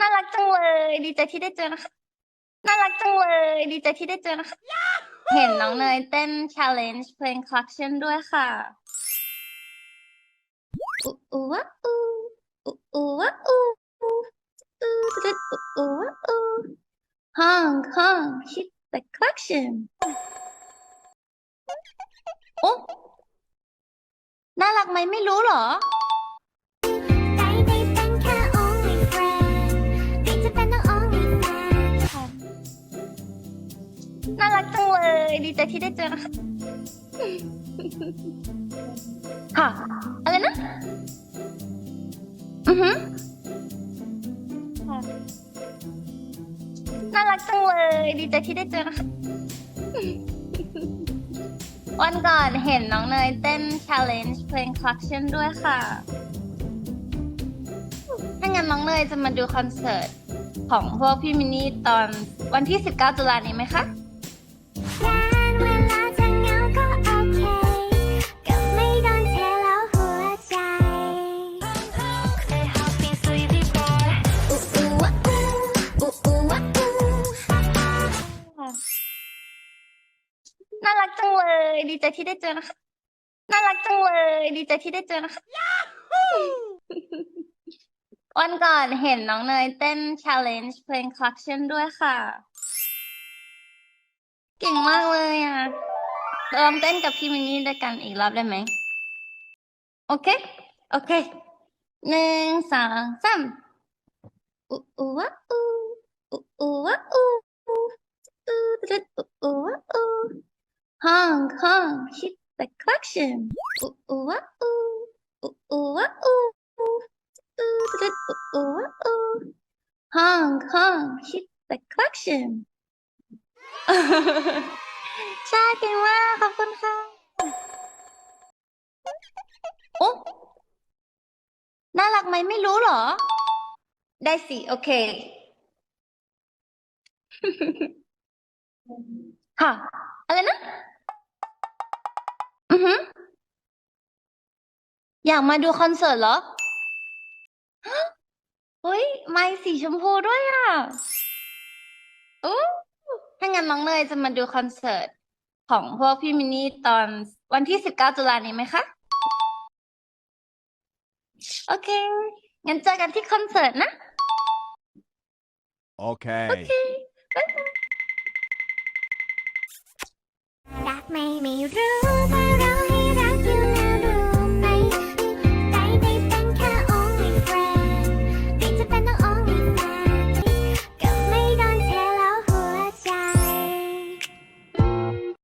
น่ารักจังเลย ดีใจที่ได้เจอนะคะ น่ารักจังเลย ดีใจที่ได้เจอนะคะ เห็นน้องเนยเต้น challenge เพลง collection ด้วยค่ะอูอูวะอูอูอูวะอูอูอูตึ๊ดอูอวะอูฮ่องฮ่อง hit the collection โอ้น่ารักไหมไม่รู้เหรอ น่ารักจังเลย ดีใจที่ได้เจอนะคะค่ะ อะไรนะ อือหือค่ะน่ารักจังเลย ดีใจที่ได้เจอนะคะวันก่อนเห็นน้องเนยเต้น challenge เพลง collection ด้วยค่ะ ถ้างั้นน้องเนยจะมาดูคอนเสิร์ตของพวกพี่มินนี่ตอนวันที่ 19 ตุลานี้ไหมคะ น่ารักจังเลย ดีใจที่ได้เจอนะคะ น่ารักจังเลย ดีใจที่ได้เจอนะคะ วันก่อนเห็นน้องเนยเต้น challenge เพลง collection ด้วยค่ะ เก่งมากเลยอะลองเต้นกับพี่มินี่ด้วยกันอีกรอบได้ไหม โอเค โอเค หนึ่งสองสามอูอวะอูอูอวะอูอูอูอวะอูห้องห้องฮิต the collection อูอูวะอูอูอูวะอูอูอูอวะอูห้องห้องฮิต the collection ใช่เก่งมากขอบคุณค่ะโอ้น่ารักไหมไม่รู้เหรอ ได้สิ โอเค ค่ะ อะไรนะ อือหืออยากมาดูคอนเสิร์ตเหรอเฮ้ย ไม้สีชมพูด้วยอะโอ้ ถ้างั้นน้องเนยจะมาดูคอนเสิร์ตของพวกพี่มินนี่ตอนวันที่สิบเก้าตุลานี้ไหมคะ โอเค งั้นเจอกันที่คอนเสิร์ตนะ Okay. โอเคบ๊ายบาย รักไม่ไม่รู้